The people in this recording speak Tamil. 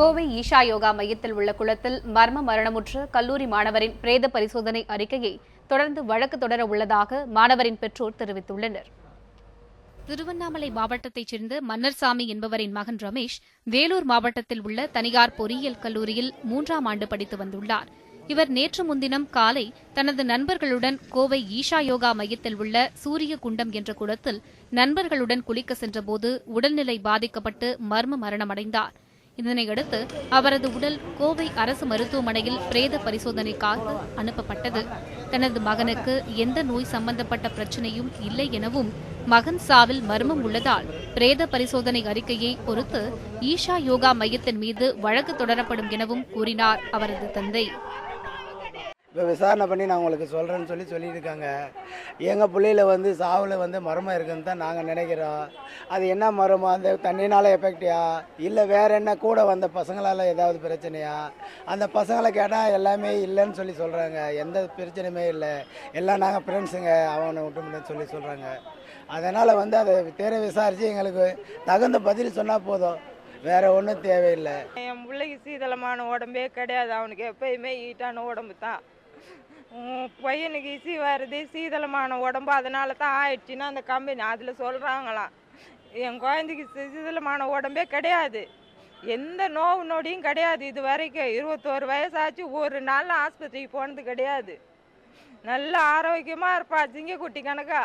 கோவை ஈஷா யோகா மையத்தில் உள்ள குளத்தில் மர்ம மரணமுற்ற கல்லூரி மாணவரின் பிரேத பரிசோதனை அறிக்கையை தொடர்ந்து வழக்கு தொடர உள்ளதாக மாணவரின் பெற்றோர் தெரிவித்துள்ளனர். திருவண்ணாமலை மாவட்டத்தைச் சேர்ந்த மன்னர்சாமி என்பவரின் மகன் ரமேஷ் வேலூர் மாவட்டத்தில் உள்ள தனியார் பொறியியல் கல்லூரியில் மூன்றாம் ஆண்டு படித்து வந்துள்ளார். இவர் நேற்று முன்தினம் காலை தனது நண்பர்களுடன் கோவை ஈஷா யோகா மையத்தில் உள்ள சூரிய குண்டம் என்ற குளத்தில் நண்பர்களுடன் குளிக்க சென்றபோது உடல்நிலை பாதிக்கப்பட்டு மர்ம மரணமடைந்தார். இதனையடுத்து அவரது உடல் கோவை அரசு மருத்துவமனையில் பிரேத பரிசோதனைக்காக அனுப்பப்பட்டது. தனது மகனுக்கு எந்த நோய் சம்பந்தப்பட்ட பிரச்சனையும் இல்லை எனவும் மகன் சாவில் மர்மம் உள்ளதால் பிரேத பரிசோதனை அறிக்கையை பொறுத்து ஈஷா யோகா மையத்தின் மீது வழக்கு தொடரப்படும் எனவும் கூறினார் அவரது தந்தை. இப்போ விசாரணை பண்ணி நான் உங்களுக்கு சொல்கிறேன்னு சொல்லி சொல்லியிருக்காங்க. எங்கள் பிள்ளையில வந்து சாவில் வந்து மர்மம் இருக்குன்னு தான் நாங்கள் நினைக்கிறோம். அது என்ன மர்மம்? அந்த தண்ணினால் எஃபெக்டியா இல்லை வேற என்ன கூட வந்த பசங்களால் ஏதாவது பிரச்சனையா? அந்த பசங்களை கேட்டால் எல்லாமே இல்லைன்னு சொல்லி சொல்கிறாங்க எந்த பிரச்சனையுமே இல்லை. எல்லாம் நாங்கள் ஃப்ரெண்ட்ஸுங்க அவனை விட்டு சொல்லி சொல்கிறாங்க அதனால் வந்து அதை தேர விசாரித்து எங்களுக்கு தகுந்த பதில் சொன்னால் போதும். வேற ஒன்றும் தேவையில்லை. என் பிள்ளைக்கு சீதளமான உடம்பே கிடையாது. அவனுக்கு எப்பயுமே ஈட்டான உடம்பு தான். பையனுக்கு இசி வருது சீதளமான உடம்பு அதனால தான் ஆயிடுச்சுன்னு அந்த கம்பெனி அதில் சொல்கிறாங்களாம் என் குழந்தைக்கு சீதளமான உடம்பே கிடையாது. எந்த நோவு நொடியும் கிடையாது இது வரைக்கும் இருபத்தோரு வயசாச்சு ஒரு நாள் ஆஸ்பத்திரிக்கு போனது கிடையாது. நல்ல ஆரோக்கியமாக இருப்பா சிங்கக்குட்டி கணக்கா.